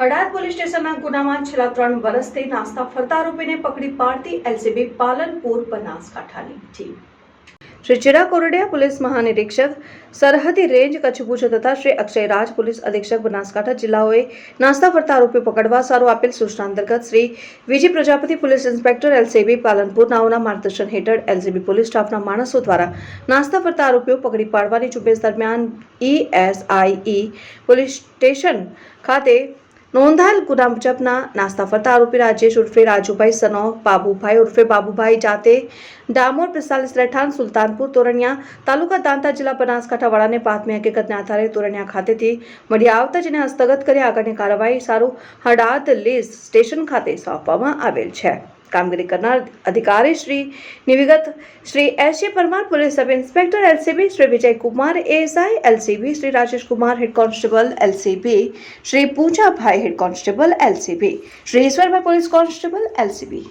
Hadad police સ્ટેશનના ગુનામાં છેલ્લા ત્રણ વર્ષથી નાસ્તા ફરતા આરોપીને પકડી પાડતી એલસીબી પાલનપુર બનાસકાંઠાની ટીમ. શ્રી ચિરા કોરડિયા પોલીસ મહાનિરીક્ષક, સરહદી રેન્જ કચ્છ ભુજ તથા શ્રી અક્ષય રાજ પોલીસ અધિક્ષક બનાસકાંઠા જિલ્લાઓએ નાસ્તા ફરતા આરોપી પકડવા સારું આપેલ સૂચના અંતર્ગત Shri Vijay Prajapati police inspector LCB Palanpur નાઓના માર્ગદર્શન હેઠળ એલસીબી પોલીસ સ્ટાફના માણસો દ્વારા નાસ્તા ફરતા આરોપીઓ પકડી પાડવાની ઝુંબેશ દરમિયાન ઈએસઆઈઈ પોલીસ સ્ટેશન ખાતે નોંધાયેલ ગુના મુજબના નાસ્તા ફરતા આરોપી રાજેશ ઉર્ફે રાજુભાઈ સનો બાબુભાઈ ઉર્ફે બાબુભાઈ જાતે, ડામોર પિસ્તાલીસ રહેઠાણ, સુલતાનપુર, તોરણિયા તાલુકા દાંતા જિલ્લા બનાસકાંઠાવાળાને બાતમી હકીકતને આધારે તોરણિયા ખાતેથી મળી આવતા જેને હસ્તગત કરી આગળની કાર્યવાહી સારું હડાદ લીઝ સ્ટેશન ખાતે સોંપવામાં આવેલ છે. કામગીરી કરનાર અધિકારી Shri નિવિગત Shri S J Parmar, police sub inspector LCB Shri Vijay Kumar, ASI LCB Shri Rajesh Kumar, head constable LCB Shri Pujabhai, head constable LCB, Shri Ishwarbhai police constable LCB.